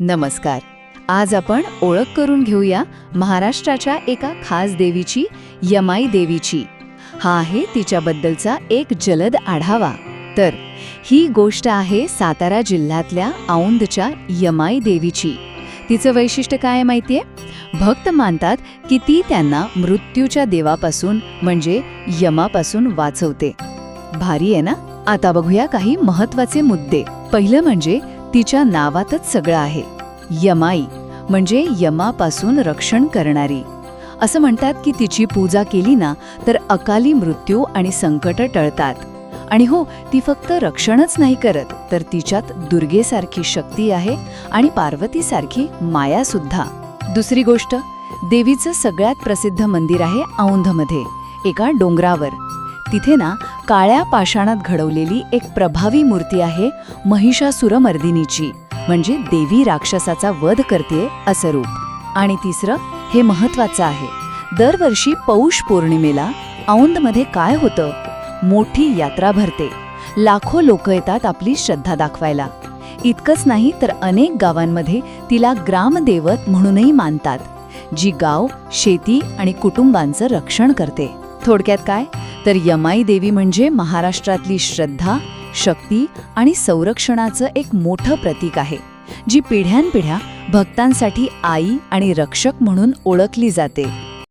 नमस्कार. आज आपण ओळख करून घेऊया महाराष्ट्राच्या एका खास देवीची यमाई देवीची. हा आहे तिच्याबद्दलचा एक जलद आढावा. तर ही गोष्ट आहे सातारा जिल्ह्यातल्या औंधच्या यमाई देवीची. तिचं वैशिष्ट्य काय माहितीये? भक्त मानतात की ती त्यांना मृत्यूच्या देवापासून म्हणजे यमापासून वाचवते. भारी आहे ना? आता बघूया काही महत्त्वाचे मुद्दे. पहिलं म्हणजे तिच्या नावातच सगळं आहे. यमाई म्हणजे यमापासून रक्षण करणारी. असं म्हणतात की तिची पूजा केली ना तर अकाली मृत्यू आणि संकट टळतात. आणि हो ती फक्त रक्षणच नाही करत तर तिच्यात दुर्गेसारखी शक्ती आहे आणि पार्वतीसारखी मायासुद्धा दुसरी गोष्ट देवीचं सगळ्यात प्रसिद्ध मंदिर आहे औंधमध्ये एका डोंगरावर. तिथे ना काळ्या पाषाणात घडवलेली एक प्रभावी मूर्ती आहे महिषासुरमर्दिनीची म्हणजे देवी राक्षसाचा वध करते असं रूप. आणि तिसरं हे महत्वाचं आहे दरवर्षी पौष पौर्णिमेला औंधमध्ये काय होतं? मोठी यात्रा भरते. लाखो लोक येतात आपली श्रद्धा दाखवायला. इतकंच नाही तर अनेक गावांमध्ये तिला ग्रामदेवत म्हणूनही मानतात जी गाव शेती आणि कुटुंबांचं रक्षण करते. थोडक्यात काय? तर यमाई देवी म्हणजे महाराष्ट्रातली श्रद्धा शक्ती आणि संरक्षणाचं एक मोठं प्रतीक आहे जी पिढ्यानपिढ्या भक्तांसाठी आई आणि रक्षक म्हणून ओळखली जाते.